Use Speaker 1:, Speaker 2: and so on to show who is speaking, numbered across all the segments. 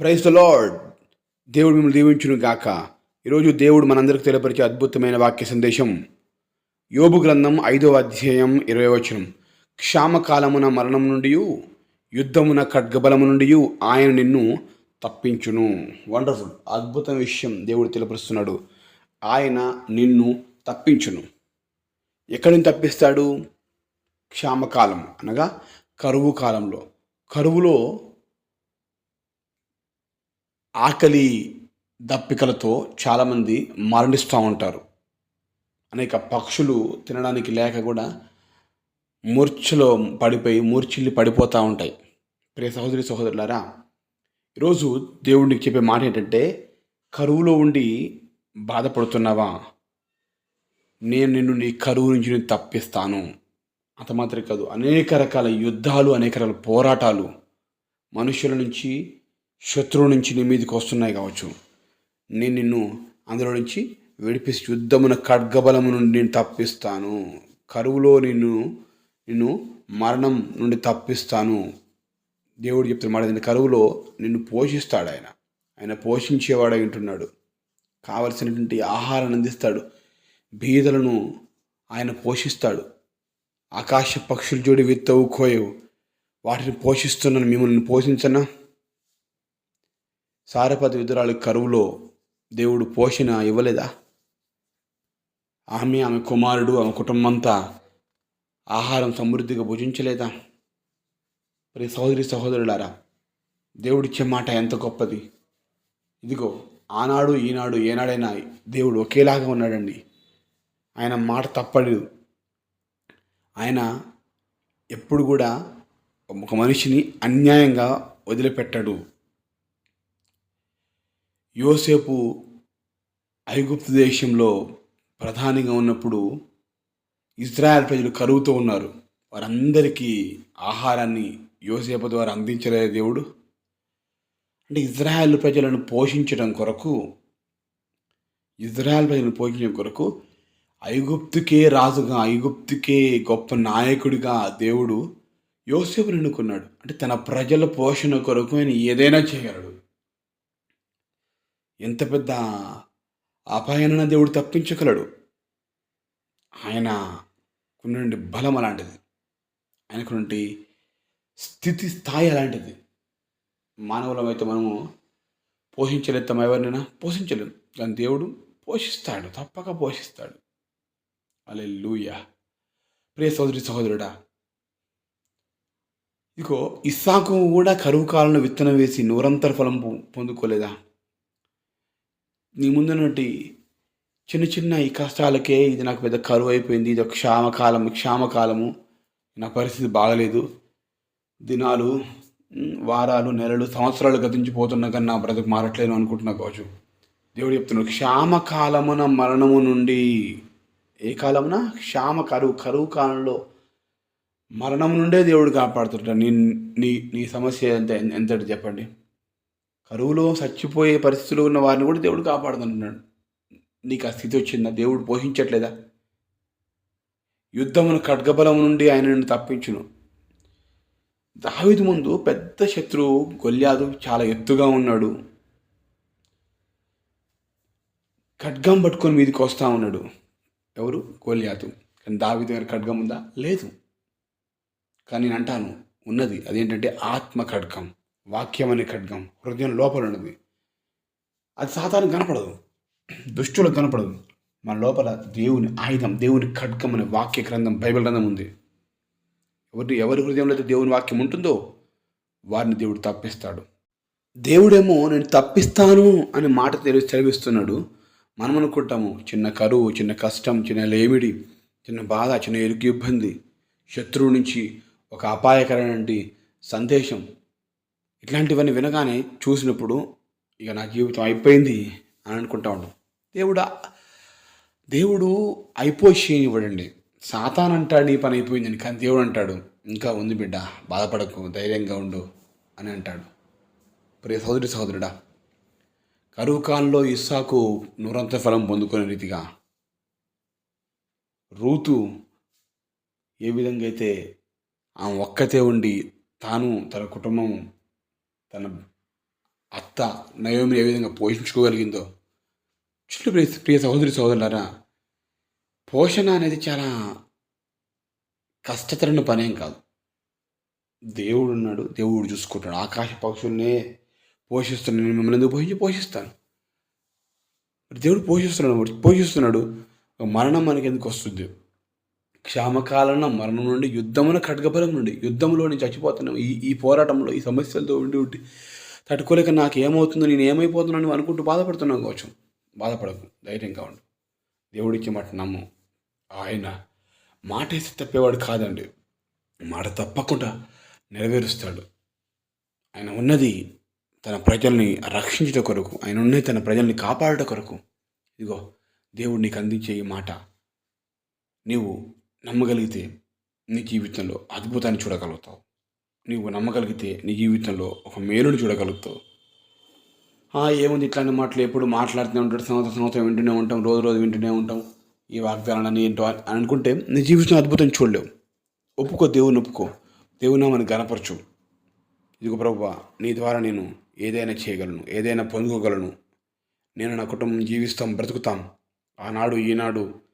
Speaker 1: Praise the lord. దేవుడు మిమ్మల్ని దీవించును గాక. ఈరోజు దేవుడు మనందరికి తెలియపరిచే అద్భుతమైన వాక్య సందేశం. యోబు గ్రంథం ఐదవ అధ్యాయం ఇరవై వచనం. క్షామకాలమున మరణం నుండి యుద్ధమున ఖడ్గబలము నుండి ఆయన నిన్ను తప్పించును. వండర్ఫుల్. అద్భుత విషయం దేవుడు తెలియపరుస్తున్నాడు. ఆయన నిన్ను తప్పించును. ఎక్కడి నుంచి తప్పిస్తాడు? క్షామకాలం అనగా కరువు కాలంలో. కరువులో ఆకలి దప్పికలతో చాలామంది మరణిస్తూ ఉంటారు. అనేక పక్షులు తినడానికి లేక కూడా మూర్ఛలో పడిపోయి మూర్ఛిల్లి పడిపోతూ ఉంటాయి. ప్రియ సహోదరి సహోదరులారా ఈరోజు దేవుడికి చెప్పే మాట ఏంటంటే కరువులో ఉండి బాధపడుతున్నావా? నేను నిన్ను నీ కరువు నుంచి నేను తప్పిస్తాను. అంత మాత్రమే కాదు అనేక రకాల యుద్ధాలు అనేక రకాల పోరాటాలు మనుషుల నుంచి శత్రువు నుంచి నీ మీదకి వస్తున్నాయి కావచ్చు. నేను నిన్ను అందులో నుంచి విడిపిసి యుద్ధమున ఖడ్గబలము నుండి నేను తప్పిస్తాను. కరువులో నిన్ను నిన్ను మరణం నుండి తప్పిస్తాను. దేవుడు చెప్తున్న మాట నేను కరువులో నిన్ను పోషిస్తాడు ఆయన. ఆయన పోషించేవాడై ఉంటున్నాడు. కావలసినటువంటి ఆహారాన్ని అందిస్తాడు. బీదలను ఆయన పోషిస్తాడు. ఆకాశ పక్షులు జోడి విత్తవు కోయవు. వాటిని పోషిస్తున్నాను మిమ్మల్ని పోషించనా? సారపతి విధురాలు కరువులో దేవుడు పోషణ ఇవ్వలేదా? ఆమె ఆమె కుమారుడు ఆమె కుటుంబంతా ఆహారం సమృద్ధిగా భుజించలేదా? ప్రతి సహోదరి సహోదరులారా దేవుడిచ్చే మాట ఎంత గొప్పది? ఇదిగో ఆనాడు ఈనాడు ఏనాడైనా దేవుడు ఒకేలాగా ఉన్నాడండి. ఆయన మాట తప్పలేదు. ఆయన ఎప్పుడు కూడా ఒక మనిషిని అన్యాయంగా వదిలిపెట్టాడు. యోసేపు ఐగుప్తు దేశంలో ప్రధానిగా ఉన్నప్పుడు ఇజ్రాయెల్ ప్రజలు కరువుతో ఉన్నారు. వారందరికీ ఆహారాన్ని యోసేపు ద్వారా అందించలేదు దేవుడు. అంటే ఇజ్రాయెల్ ప్రజలను పోషించడం కొరకు ఇజ్రాయెల్ ప్రజలను పోషించడం కొరకు ఐగుప్తుకే రాజుగా ఐగుప్తుకే గొప్ప నాయకుడిగా దేవుడు యోసేపుని ఎన్నుకున్నాడు. అంటే తన ప్రజల పోషణ కొరకు ఆయన ఏదైనా చేయగలడు. ఎంత పెద్ద అపాయాన దేవుడు తప్పించగలడు. ఆయన కొన్ని బలం అలాంటిది. ఆయనకున్నటువంటి స్థితి స్థాయి అలాంటిది. మానవులమైతే మనము పోషించలేస్తాం ఎవరినైనా పోషించలేము కానీ దేవుడు పోషిస్తాడు తప్పక పోషిస్తాడు. అలే లూయ ప్రియ సోదరి సహోదరుడా ఇదిగో ఇస్సాకు కూడా కరువు కాలంలో విత్తనం వేసి నూరంతర ఫలం పొందుకోలేదా? నీ ముందున్నటి చిన్న చిన్న ఈ కష్టాలకే ఇది నాకు పెద్ద కరువు అయిపోయింది ఇది ఒక క్షామకాలం క్షామకాలము. నా పరిస్థితి బాగలేదు. దినాలు వారాలు నెలలు సంవత్సరాలు గతించిపోతున్నా కానీ నా బ్రతుకు మారట్లేదు అనుకుంటున్నా కావచ్చు. దేవుడు చెప్తున్నాడు క్షామకాలమున మరణము నుండి ఏ కాలమున? క్షామ కరువు కరువు కాలంలో మరణం నుండే దేవుడు కాపాడుతుంట నీ నీ నీ సమస్య ఎంత ఎంతటి చెప్పండి. కరువులో చచ్చిపోయే పరిస్థితిలో ఉన్న వారిని కూడా దేవుడు కాపాడుతున్నాడు. నీకు ఆ స్థితి వచ్చిందా? దేవుడు పోషించట్లేదా? యుద్ధమును ఖడ్గబలం నుండి ఆయన నిన్ను తప్పించును. దావిది ముందు పెద్ద శత్రువు గొల్యాదు చాలా ఎత్తుగా ఉన్నాడు. ఖడ్గం పట్టుకొని మీదకి వస్తూ ఉన్నాడు. ఎవరు? గోల్యాతు కానీ దావి దగ్గర ఖడ్గం ఉందా? లేదు. కానీ నేను అంటాను ఉన్నది. అదేంటంటే ఆత్మ ఖడ్గం. వాక్యం అనే ఖడ్గం హృదయం లోపల ఉన్నది. అది సాధారణ కనపడదు. దుష్టులకు కనపడదు. మన లోపల దేవుని ఆయుధం దేవుని ఖడ్గం అనే వాక్య గ్రంథం బైబిల్ గ్రంథం ఉంది. ఎవరి ఎవరి హృదయంలో అయితే దేవుని వాక్యం ఉంటుందో వారిని దేవుడు తప్పిస్తాడు. దేవుడేమో నేను తప్పిస్తాను అనే మాట తెలివి చదివిస్తున్నాడు మనం అనుకుంటాము చిన్న కరువు చిన్న కష్టం చిన్న లేమిడి చిన్న బాధ చిన్న ఎరుకు ఇబ్బంది శత్రువు నుంచి ఒక అపాయకరమైన సందేశం ఇట్లాంటివన్నీ వినగానే చూసినప్పుడు ఇక నా జీవితం అయిపోయింది అని అనుకుంటా ఉంటాం దేవుడు దేవుడు అయిపోయి సాతాన్ అంటాడు నీ పని అయిపోయిందని కానీ దేవుడు అంటాడు ఇంకా ఉంది బిడ్డ బాధపడకు ధైర్యంగా ఉండు అని అంటాడు. ప్రియ సహోదరి సహోదరుడా కరువు కాలంలో ఇస్సాకు నూరంత ఫలం పొందుకునే రీతిగా రూతు ఏ విధంగా అయితే ఆమె ఒక్కతే ఉండి తాను తన కుటుంబం తన అత్త నయోమిని ఏ విధంగా పోషించుకోగలిగిందో. చుట్టూ ప్రియ ప్రియ సహోదరి సహోదరులారా పోషణ అనేది చాలా కష్టతరమైన పనేం కాదు. దేవుడు ఉన్నాడు దేవుడు చూసుకుంటాడు. ఆకాశ పక్షుల్నే పోషిస్తున్నాడు నేను మిమ్మల్ని ఎందుకు పోషించి పోషిస్తాను? దేవుడు పోషిస్తున్నాడు పోషిస్తున్నాడు. మరణం మనకి ఎందుకు వస్తుంది? క్షామకాలన మరణం నుండి యుద్ధమున ఖడ్గబలం నుండి యుద్ధంలో నేను చచ్చిపోతున్నాను. ఈ ఈ పోరాటంలో ఈ సమస్యలతో ఉండి ఉండి తట్టుకోలేక నాకు ఏమవుతుందో నేను ఏమైపోతున్నాను అనుకుంటూ బాధపడుతున్నాను కావచ్చు. బాధపడకు ధైర్యంగా ఉండు. దేవుడికి మాట నమ్ము. ఆయన మాట వేసి తప్పేవాడు కాదండి. మాట తప్పకుండా నెరవేరుస్తాడు. ఆయన ఉన్నది తన ప్రజల్ని రక్షించట కొరకు ఆయన ఉన్నది తన ప్రజల్ని కాపాడట కొరకు. ఇదిగో దేవుడు నీకు అందించే ఈ మాట. నీవు నమ్మగలిగితే నీ జీవితంలో అద్భుతాన్ని చూడగలుగుతావు. నీవు నమ్మగలిగితే నీ జీవితంలో ఒక మేలుని చూడగలుగుతావు. "ఆ, ఏముంది ఇట్లాంటి మాటలు ఎప్పుడు మాట్లాడుతూనే ఉంటాడు సంవత్సరం సంవత్సరం వింటూనే ఉంటాం రోజు రోజు వింటూనే ఉంటాం. ఈ వాగ్దానాన్ని ఏంటో అని అనుకుంటే నీ జీవితం అద్భుతం చూడలేవు. ఒప్పుకో దేవుని ఒప్పుకో. దేవుని నామని గనపరచు. ఇదిగో ప్రభు నీ ద్వారా నేను ఏదైనా చేయగలను ఏదైనా పొందుకోగలను. నేను నా కుటుంబం జీవిస్తాం బ్రతుకుతాం. ఆనాడు ఈనాడు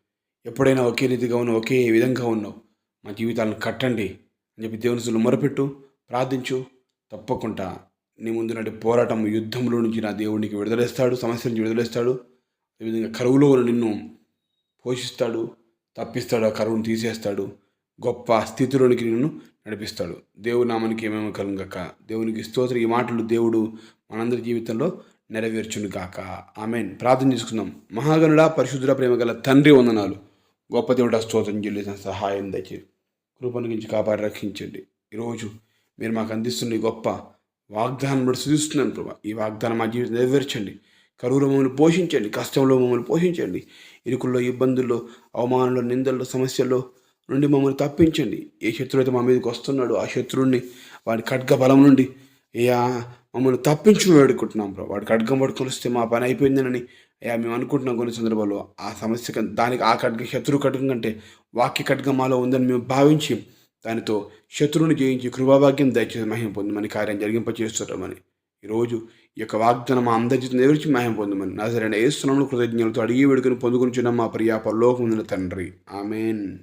Speaker 1: ఎప్పుడైనా ఒకే రీతిగా ఉన్నావు ఒకే విధంగా ఉన్నావు మా జీవితాలను కట్టండి అని చెప్పి దేవుని మొరపెట్టు ప్రార్థించు. తప్పకుండా నీ ముందు నాటి పోరాటం యుద్ధంలో నుంచి నా దేవుడికి విడుదలేస్తాడు సమస్య నుంచి విడుదలేస్తాడు. అదేవిధంగా కరువులో ఉన్న నిన్ను పోషిస్తాడు తప్పిస్తాడు ఆ కరువును తీసేస్తాడు గొప్ప స్థితిలోనికి నిన్ను నడిపిస్తాడు. దేవుడు నామానికి ఏమేమో కలుగక దేవునికి స్తోత్ర. ఈ మాటలు దేవుడు మనందరి జీవితంలో నెరవేర్చును గాక ఆమెన్. ప్రార్థన చేసుకుందాం. మహాగణుడా పరిశుద్ధుడ ప్రేమ గల తండ్రి వందనాలు. గొప్ప దేవుడు స్తోత్రం చెల్లిసిన సహాయం దయచేసి గురించి కాపాడి రక్షించండి. ఈరోజు మీరు మాకు అందిస్తున్న ఈ గొప్ప వాగ్దానం బట్టి సుధిస్తున్నాను ప్రభా. ఈ వాగ్దానం మా జీవితం నెరవేర్చండి. కరువులో మమ్మల్ని పోషించండి కష్టంలో మమ్మల్ని పోషించండి. ఇరుకుల్లో ఇబ్బందుల్లో అవమానంలో నిందల్లో సమస్యల్లో నుండి మమ్మల్ని తప్పించండి. ఏ శత్రువు అయితే మా మీదకి వస్తున్నాడో ఆ శత్రువుని వాడి ఖడ్గ బలం నుండి ఏ మమ్మల్ని తప్పించు వేడుకుంటున్నాం బ్రో వాడి ఖడ్గం పడుకొని వస్తే మా పని అయిపోయిందని అయ్యా మేము అనుకుంటున్నాం కొన్ని సందర్భాల్లో ఆ సమస్య దానికి ఆ ఖడ్గ శత్రు ఖడ్గం కంటే వాక్య ఖడ్గం మాలో ఉందని మేము భావించి దానితో శత్రువుని జయించి కృపాభాగ్యం దయచేసి మహిమ పొందమని కార్యం జరిగింప చేస్తున్నామని ఈరోజు ఈ యొక్క వాగ్దానం మా అందరి జీవితం ఎవరికి మహిమ పొందమని. నా సరైన ఏ స్థలంలో కృతజ్ఞతలతో అడిగి వేడుకొని పొందుకుని మా ప్రియా పరలోకం తండ్రి. ఆమెన్.